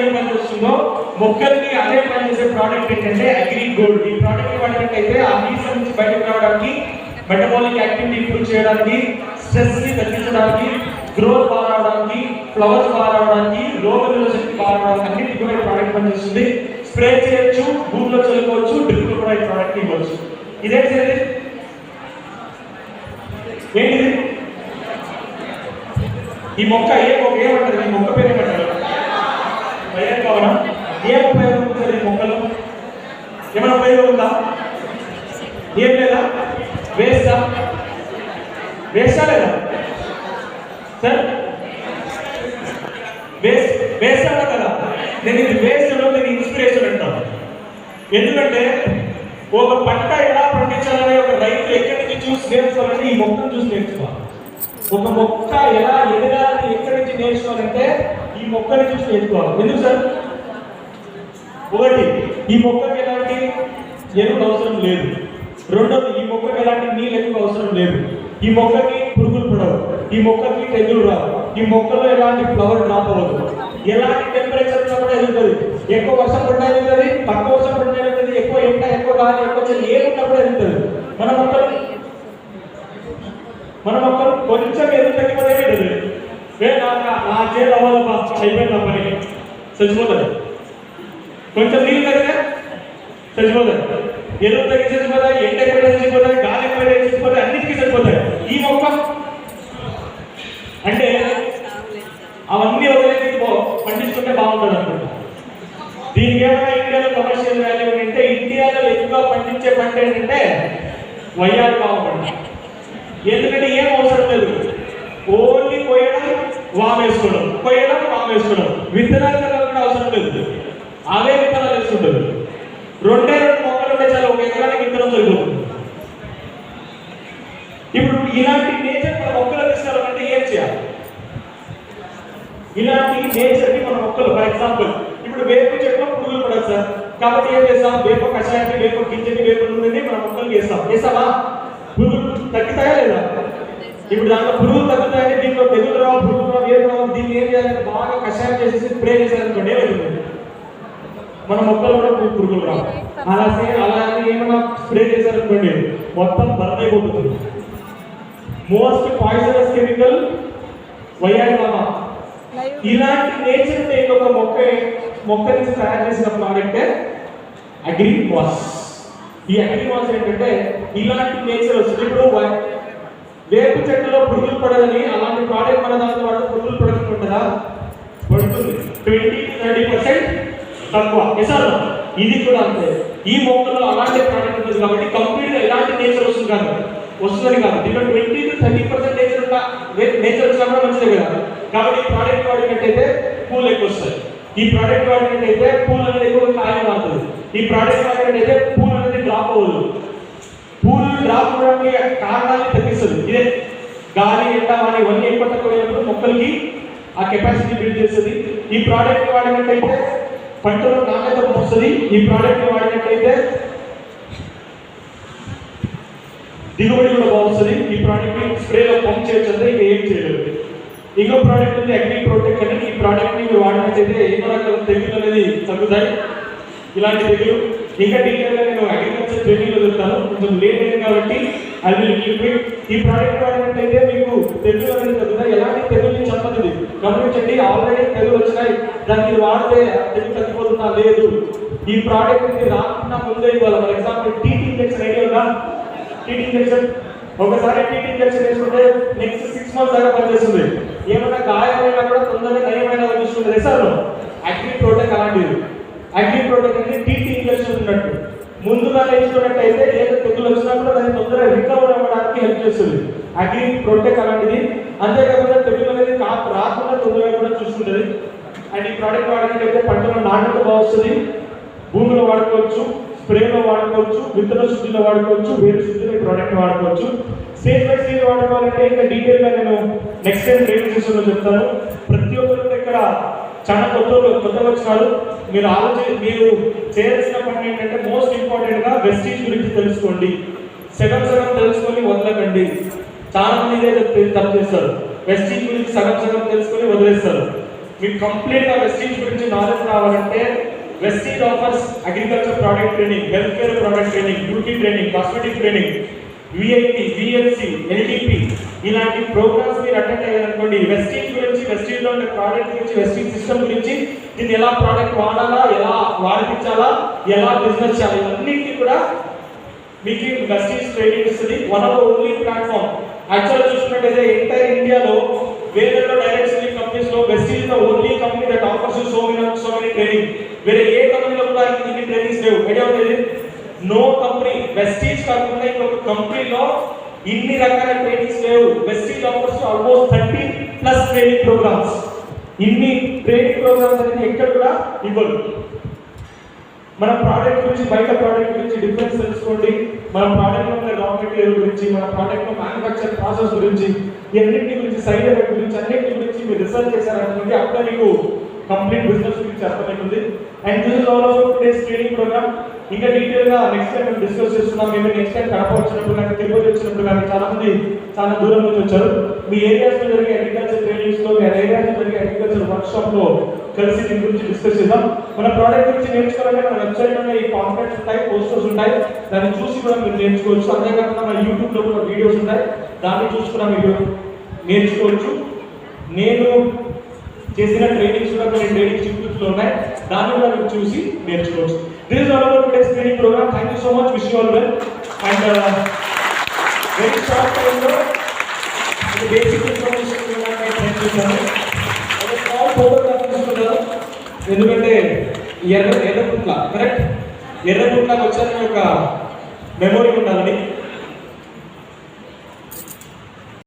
ఏం పనిచేస్తుందో మొక్కలకి అదే పనిచేసే ప్రోడక్ట్ ఏంటంటే అగ్రి గోల్డ్ ఈ ప్రోడక్ట్ వాడినట్టయితే ఆ నీసం నుంచి బయటకు రావడానికి మెటబాలిక్ యాక్టివిటీ ఇంప్రూవ్ చేయడానికి స్ట్రెస్ని తగ్గించడానికి గ్రోత్ బాగా రావడానికి ఫ్లవర్స్ బాగా రావడానికి రోగ శక్తి బాగా రావడానికి అన్నిటి కూడా ఈ ప్రోడక్ట్ పనిచేస్తుంది. స్ప్రే చేయొచ్చు భూమిలో చల్లుకోవచ్చు డ్రిప్ కూడా ఈ ప్రోడక్ట్ ఇవ్వచ్చు. ఇదేంటి ఇది? ఏంటిది? ఈ మొక్క ఏ మొక్క ఏమంటారు? ఈ మొక్క పేరు ఏమంటారు భయం కావడం ఏం ఉపయోగం మొక్కలు? ఏమైనా ఉపయోగం ఉందా? ఏం లేదా? వేస్తా వేస్తా లేదా? సార్? వేస్ట్ కదా? నేను ఇది వేస్ట్ నేను ఇన్స్పిరేషన్ అంటాను. ఎందుకంటే ఒక పంట ఎలా పండించాలని ఒక రైతు ఎక్కడి నుంచి చూసి నేర్చుకోవాలంటే ఈ మొక్కను చూసి నేర్చుకోవాలి. ఒక మొక్క ఎలా ఎదగాలని ఎక్కడి నుంచి నేర్చుకోవాలంటే ఈ మొక్కని చూసి నేర్చుకోవాలి. ఎందుకు సార్? ఒకటి ఈ మొక్కకి ఎలాంటి ఎరువు అవసరం లేదు. రెండోది ఈ మొక్కకి ఎలాంటి నీళ్ళు ఎక్కువ అవసరం లేదు. ఈ మొక్కకి పురుగులు పడవు ఈ మొక్కకి తెగులు రావు ఈ మొక్కలో ఎలాంటి ఫ్లవర్ డ్రాప్ అవ్వదు. ఎలాంటి టెంపరేచర్ కూడా ఎదుగుతుంది. ఎక్కువ వర్షం పడినా ఎదుగుతుంది తక్కువ వర్షం పడినా ఎదుగుతుంది ఎక్కువ ఎండ ఎక్కువ గాలి ఎక్కువ చలి కూడా ఎదుగుతుంది. మన మొక్కలు మన మొక్కలు కొంచెం ఎదుగు తగ్గిపోతే ఎదుగుతుంది నా నా చేతి అవ్వదమ్మా అయిపోయింది నా పని. చచ్చిపోతుంది కొంచెం నీళ్ళు కదా చచ్చిపోతాయి. ఎరువు తగ్గి చచ్చిపోతాయి ఎండ ఎక్కువ చచ్చిపోతాయి గాలి ఎక్కువ చచ్చిపోతాయి అన్నిటికీ చచ్చిపోతాయి ఈ మొక్క? అంటే అవన్నీ ఒకరికి పండించుకుంటే బాగుంటుంది అనుకుంటా. దీనికి ఏమైనా ఇండియాలో కమర్షియల్ వాల్యూ అంటే ఇండియాలో ఎక్కువగా పండించే పంట ఏంటంటే వయ్యారు బాగుపడి ఎందుకంటే ఏం అవసరం లేదు. ఓన్లీ కొయ్యడం వామేసుకోవడం కొయ్యడం వామేసుకోవడం విత్తనాలు కూడా అవసరం లేదు. అవే విత్తనాలు వేసుకుంటారు రెండే రెండు మొక్కలు ఉంటే చాలా ఒక ఎకరానికి విత్తనం చదువుకుంటుంది ఇప్పుడు ఇలాంటి నేచర్ మన మొక్కలు తీసుకురావాలంటే ఏం చేయాలి? ఇలాంటి నేచర్ని మన మొక్కలు ఫర్ ఎగ్జాంపుల్ ఇప్పుడు వేప చెట్లు పురుగులు పడదు సార్. కాబట్టి ఏం చేస్తాం? వేప కషాయాన్ని వేప గింజని వేప నూనెని మన మొక్కలు వేస్తాం. వేస్తావా? పురుగులు తగ్గుతాయా లేదా? ఇప్పుడు దాంట్లో పురుగులు తగ్గుతాయని దీంట్లో తెగులు రావు పురుగులు రావు ఏం రావు దీన్ని ఏం చేయాలంటే బాగా కషాయం చేసేసి స్ప్రే చేశారనుకోండి ఏమవుతుంది మన మొక్కలు కూడా పురుగులు రావు. అలా అలా అని ఏమైనా స్ప్రే చేశారనుకోండి మొత్తం బరదైపోతుంది మోస్ట్ పాయిజనస్ కెమికల్ వయ్యారి ఇలాంటి నేచర్ నేను ఒక మొక్క మొక్క నుంచి తయారు చేసిన ప్రోడక్ట్ అగ్రి వాష్ ఈ అగ్రి ఏంటంటే ఇలాంటి నేచర్ వస్తుంది. ఇప్పుడు వ- వేప చెట్టులో పురుగులు పడదని అలాంటి ప్రోడక్ట్ మన దాంట్లో పురుగులు పడుతుంటుందా పడుతుంది. ట్వంటీ థర్టీ పర్సెంట్ తక్కువ. ఎసారు ఇది కూడా అంతే. ఈ మొక్కలో అలాంటి ప్రోడక్ట్ ఉంటుంది కాబట్టి కంప్లీట్గా ఎలాంటి నేచర్ వస్తుంది కాదు. వస్తుందని కాదు. దీంట్లో twenty to thirty percent nature nature వచ్చినా కూడా మంచిదే కదా. కాబట్టి ఈ ప్రోడక్ట్ వాడినట్టయితే పూలు ఎక్కువ వస్తాయి. ఈ ప్రోడక్ట్ వాడినట్టయితే పూలు అనేది ఎక్కువ కాయం మారుతుంది ఈ ప్రోడక్ట్ వాడినట్టయితే పూలు అనేది డ్రాప్ అవ్వదు. పూలు డ్రాప్ అవడానికి కారణాన్ని తగ్గిస్తుంది ఇదే గాలి ఎండ వాడి ఇవన్నీ ఎక్కువ తక్కువ మొక్కలకి ఆ కెపాసిటీ బిల్డ్ చేస్తుంది. ఈ ప్రోడక్ట్ వాడినట్టయితే పంటలో నాణ్యత వస్తుంది. ఈ ప్రోడక్ట్ వాడినట్టయితే దిగుబడి కూడా బాగుంటుంది. ఈ ప్రోడక్ట్ స్ప్రేలో పంప్ చేయొచ్చు అంటే ఇంకా ఏం చేయలేదు. ఇంకో ప్రోడక్ట్ ఉంది అగ్ని ప్రోటెక్ట్ అని. ఈ ప్రోడక్ట్ని మీరు వాడినట్టయితే ఎన్నో రకాల తెగులు అనేది తగ్గుతాయి. ఇలాంటి తెగులు ఇంకా డీటెయిల్గా నేను అగ్రికల్చర్ ట్రైనింగ్లో చెప్తాను. కొంచెం లేట్ అయింది కాబట్టి ఐ విల్ లిక్విడ్ ఈ ప్రాజెక్ట్ వాడినట్టయితే మీకు తెలుగు అనేది తగ్గుతాయి ఎలాంటి తెగులు చెప్పదు గమనించండి ఆల్రెడీ తెలుగు వచ్చినాయి. దాన్ని వాడితే తెలుగు తగ్గిపోతుందా లేదు. ఈ ప్రోడక్ట్ ఇది రాకుండా ముందే ఇవ్వాలి. For example TT injection idea ఉందా? టీటీ ఇంజెక్షన్ ఒకసారి టీటీ ఇంజెక్షన్ వేసుకుంటే నెక్స్ట్ సిక్స్ మంత్స్ దాకా పనిచేస్తుంది. ఏమైనా గాయమైనా కూడా తొందరగా నయమైన చూస్తుంది రిసర్వ్ అగ్రి ప్రోటెక్ అలాంటిది. అగ్రి ప్రోటెక్ అనేది టీటీ ఇంజెక్షన్ ఉన్నట్టు. ముందుగా ఇచ్చినట్టయితే ఏదో తెగులు వచ్చినా కూడా దాన్ని తొందరగా రికవర్ అవ్వడానికి హెల్ప్ చేస్తుంది. అగ్రి ప్రోటెక్ అలాంటిది. అంతేకాకుండా తెగులు అనేది కాపు రాకుండా తొందరగా కూడా చూసుకుంటుంది. అండ్ ఈ ప్రోడక్ట్ వాడినట్టయితే పంటలో నాణ్యత బాగుంటుంది భూమిలో వాడుకోవచ్చు స్ప్రేలో వాడుకోవచ్చు విత్తన శుద్ధిలో వాడుకోవచ్చు వేరు శుద్ధిలో ఈ ప్రోడక్ట్ వాడుకోవచ్చు. సేఫ్ బై సేఫ్ వాడుకోవాలంటే ఇంకా డీటెయిల్గా నేను నెక్స్ట్ టైం ట్రైనింగ్ సెషన్లో చెప్తాను. ప్రతి ఒక్కరు ఇక్కడ చాలా కొత్త కొత్త వచ్చినారు మీరు ఆలోచన మీరు చేయాల్సిన పని ఏంటంటే మోస్ట్ ఇంపార్టెంట్గా వెస్టీజ్ గురించి తెలుసుకోండి. సగం సగం తెలుసుకొని వదలకండి. చాలా మంది ఇదే తప్పు చేస్తారు. వెస్టీజ్ గురించి సగం సగం తెలుసుకొని వదిలేస్తారు. మీకు కంప్లీట్గా వెస్టీజ్ గురించి నాలెడ్జ్ రావాలంటే Vestige offers agriculture product training health care product training beauty training cosmetic training VIT VLC LDP ఇలాంటి ప్రోగ్రామ్స్ మీరు అటెండ్ అయ్యారనుకోండి వెస్టీజ్ గురించి వెస్టీజ్ ఉండే ప్రోడక్ట్ గురించి వెస్టీజ్ సిస్టమ్ గురించి దీన్ని ఎలా ప్రోడక్ట్ వాడాలా ఎలా వాడిపించాలా ఎలా బిజినెస్ చేయాలి ఇవన్నింటినీ కూడా మీకు వెస్టీజ్ ట్రైనింగ్ ఇస్తుంది. One of only platform actual చూసుకున్నట్టయితే ఎంటైర్ ఇండియాలో వేరే డైరెక్ట్ సెల్లింగ్ కంపెనీస్లో Vestige the only company that offers so many so many training వేరే ఏ కంపెనీలో కూడా ఇన్ని ట్రైనింగ్స్ లేవు. ఐడియా ఉండేది నో కంపెనీ వెస్టీజ్ కాకుండా ఇంకొక కంపెనీలో ఇన్ని రకాల ట్రైనింగ్స్ లేవు. Vestige offers almost thirty plus training programmes ఇన్ని ట్రైనింగ్ ప్రోగ్రామ్స్ అనేది ఎక్కడ కూడా ఇవ్వరు. మన ప్రోడక్ట్ గురించి బయట ప్రోడక్ట్ గురించి డిఫరెన్స్ తెలుసుకోండి. మన ప్రోడక్ట్లో ఉన్న రా మెటీరియల్ గురించి మన ప్రోడక్ట్లో మ్యానుఫ్యాక్చర్ ప్రాసెస్ గురించి ఇవన్నింటి గురించి సైడ్ ఎఫెక్ట్ గురించి అన్నింటి గురించి మీరు రిసర్చ్ చేశారనుకోండి అక్కడ మీకు కంప్లీట్ బిజినెస్ గురించి అర్థమవుతుంది. And this is all over today's training programme ఇంకా డీటెయిల్గా నెక్స్ట్ టైం మేము డిస్కస్ చేస్తున్నాం. మేము నెక్స్ట్ టైం కడప వచ్చినప్పుడు కానీ తిరుపతి వచ్చినప్పుడు కానీ చాలా మంది చాలా దూరం నుంచి వచ్చారు. మీ ఏరియాస్లో జరిగే అగ్రికల్చర్ ట్రైనింగ్స్లో మీ ఏరియాస్లో జరిగే అగ్రికల్చర్ వర్క్ షాప్లో కలిసి దీని గురించి డిస్కస్ చేద్దాం. మన ప్రోడక్ట్ గురించి నేర్చుకోవాలంటే మన వెబ్సైట్లో ఈ కాంటాక్ట్స్ ఉంటాయి పోస్టర్స్ ఉంటాయి. దాన్ని చూసి కూడా మీరు నేర్చుకోవచ్చు. అంతేకాకుండా మన యూట్యూబ్లో కూడా వీడియోస్ ఉంటాయి. దాన్ని చూసుకున్నా మీరు నేర్చుకోవచ్చు. నేను చేసిన ట్రైనింగ్స్ కూడా కొన్ని ట్రైనింగ్ యూట్యూబ్ ఉన్నాయి. దాన్ని కూడా మీరు చూసి నేర్చుకోవచ్చు. This is all about today's training programme thank you so much wish all well and very short టైంలో బేసిక్ ఇన్ఫర్మేషన్ నేను చేశాను ఒక స్మాల్ ఫోటోగ్రాఫ్ తీసుకున్నాను. ఎందుకంటే ఎర్ర ఎర్రగుట్ల కరెక్ట్ ఎర్రగుట్లకు వచ్చారని ఒక మెమొరీ ఉండాలని.